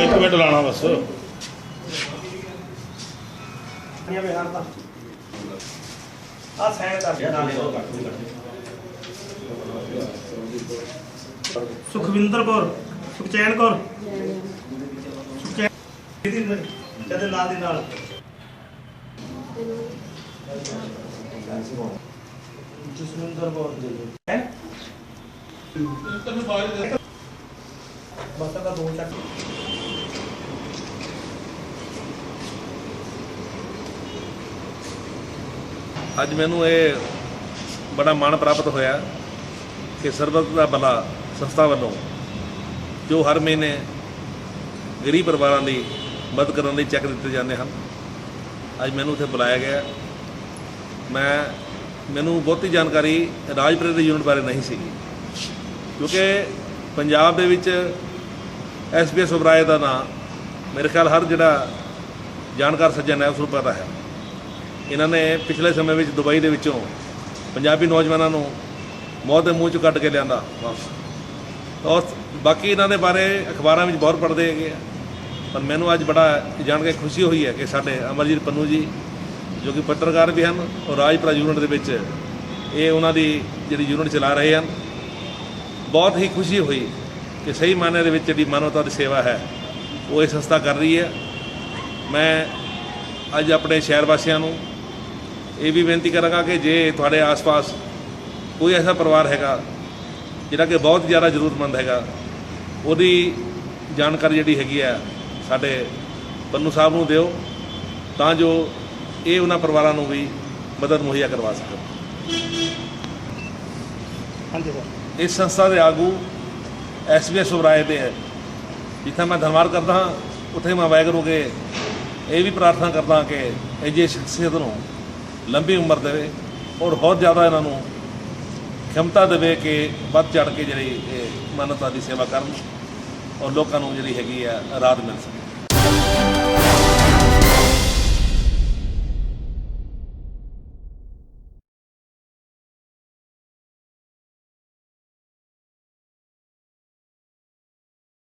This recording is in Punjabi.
ਇੱਕ ਮਿੰਟ ਲਾਣਾ ਬਸ। ਦਾ ਆ ਕਰ ਨਾਲੇ ਸੁਖਵਿੰਦਰ ਕੌਰ ਸੁਖਚੈਨ ਕੌਰ। ਸੁਖਚੈਨ ਇਹਦੀ ਕਦੇ ਨਾਲ ਦੀ ਨਾਲ। ਜਸਵਿੰਦਰ ਕੌਰ ਦੇ ਹੈ? ਤੈਨੂੰ ਬਾਹਰ ਬਸ ਦਾ ਦੋ ਚੱਕ। ਅੱਜ ਮੈਨੂੰ ਇਹ ਬੜਾ ਮਾਣ ਪ੍ਰਾਪਤ ਹੋਇਆ ਕਿ ਸਰਬੱਤ ਦਾ ਭਲਾ ਸੰਸਥਾ ਵੱਲੋਂ ਜੋ ਹਰ ਮਹੀਨੇ ਗਰੀਬ ਪਰਿਵਾਰਾਂ ਦੀ ਮਦਦ ਕਰਨ ਲਈ ਚੈੱਕ ਦਿੱਤੇ ਜਾਂਦੇ ਹਨ, ਅੱਜ ਮੈਨੂੰ ਉੱਥੇ ਬੁਲਾਇਆ ਗਿਆ। ਮੈਂ, ਮੈਨੂੰ ਬਹੁਤੀ ਜਾਣਕਾਰੀ ਰਾਜਪੁਰੇ ਦੇ ਯੂਨਿਟ ਬਾਰੇ ਨਹੀਂ ਸੀਗੀ, ਕਿਉਂਕਿ ਪੰਜਾਬ ਦੇ ਵਿੱਚ ਐਸਪੀਐਸ ਉਬਰਾਏ ਦਾ ਨਾਂ ਮੇਰੇ ਖਿਆਲ ਹਰ ਜਿਹੜਾ ਜਾਣਕਾਰ ਸੱਜਣ ਹੈ, ਉਸ ਨੂੰ ਪਤਾ ਹੈ। ਇਹਨਾਂ ਨੇ ਪਿਛਲੇ ਸਮੇਂ ਵਿੱਚ ਦੁਬਈ ਦੇ ਵਿੱਚੋਂ ਪੰਜਾਬੀ ਨੌਜਵਾਨਾਂ ਨੂੰ ਮੌਤ ਦੇ ਮੂੰਹ ਚੋਂ ਕੱਢ ਕੇ ਲਿਆਂਦਾ, ਵਾਪਸ। ਔਰ ਬਾਕੀ ਇਹਨਾਂ ਦੇ ਬਾਰੇ ਅਖਬਾਰਾਂ ਵਿੱਚ ਬਹੁਤ ਪੜ੍ਹਦੇ ਹੈਗੇ ਆ। ਪਰ ਮੈਨੂੰ ਅੱਜ ਬੜਾ ਜਾਣ ਕੇ ਖੁਸ਼ੀ ਹੋਈ ਹੈ ਕਿ ਸਾਡੇ ਅਮਰਜੀਤ ਪੰਨੂ ਜੀ, ਜੋ ਕਿ ਪੱਤਰਕਾਰ ਵੀ ਹਨ ਔਰ ਰਾਜਪੁਰਾ ਯੂਨਿਟ ਦੇ ਵਿੱਚ ਇਹ ਉਹਨਾਂ ਦੀ ਜਿਹੜੀ ਯੂਨਿਟ ਚਲਾ ਰਹੇ ਹਨ, ਬਹੁਤ ਹੀ ਖੁਸ਼ੀ ਹੋਈ ਕਿ ਸਹੀ ਮਾਇਨੇ ਦੇ ਵਿੱਚ ਜਿਹੜੀ ਮਾਨਵਤਾ ਦੀ ਸੇਵਾ ਹੈ, ਉਹ ਇਹ ਸੰਸਥਾ ਕਰ ਰਹੀ ਹੈ। ਮੈਂ ਅੱਜ ਆਪਣੇ ਸ਼ਹਿਰ ਵਾਸੀਆਂ ਨੂੰ ਇਹ ਵੀ ਬੇਨਤੀ ਕਰਾਂਗਾ ਕਿ ਜੇ ਤੁਹਾਡੇ ਆਸ-ਪਾਸ ਕੋਈ ਐਸਾ ਪਰਿਵਾਰ ਹੈਗਾ ਜਿਹੜਾ ਕਿ ਬਹੁਤ ਜ਼ਿਆਦਾ ਜ਼ਰੂਰਤਮੰਦ ਹੈਗਾ ਉਹਦੀ ਜਾਣਕਾਰੀ ਜਿਹੜੀ ਹੈਗੀ ਆ ਸਾਡੇ ਪੰਨੂ ਸਾਹਿਬ ਨੂੰ ਦਿਓ ਤਾਂ ਜੋ ਇਹ ਉਹਨਾਂ ਪਰਿਵਾਰਾਂ ਨੂੰ ਵੀ ਮਦਦ ਮੁਹੱਈਆ ਕਰਵਾ ਸਕਣ। ਹਾਂਜੀ ਸਰ। ਇਸ ਸੰਸਥਾ ਦੇ ਆਗੂ ਐਸਬੀਐਸ ਉਬਰਾਏ ਦੇ ਹੈ ਜਿੱਥੇ ਮੈਂ ਧੰਨਵਾਦ ਕਰਦਾ ਹਾਂ। ਉੱਥੇ ਮੈਂ ਵਾਹਿਗੁਰੂ ਕੇ ਇਹ ਵੀ ਪ੍ਰਾਰਥਨਾ ਕਰਦਾ ਕਿ ਇਹ ਜੇ ਸ਼ਖਸੀਅਤ ਨੂੰ ਲੰਬੀ ਉਮਰ ਦੇਵੇ ਔਰ ਬਹੁਤ ਜ਼ਿਆਦਾ ਇਹਨਾਂ ਨੂੰ ਖਮਤਾ ਦੇਵੇ ਕਿ ਵੱਧ ਚੜ ਕੇ ਜਿਹੜੀ ਇਹ ਮਾਨਵਤਾ ਦੀ ਸੇਵਾ ਕਰਨ ਔਰ ਲੋਕਾਂ ਨੂੰ ਜਿਹੜੀ ਹੈਗੀ ਆ ਰਾਤ ਮਿਲ ਸਕੇ।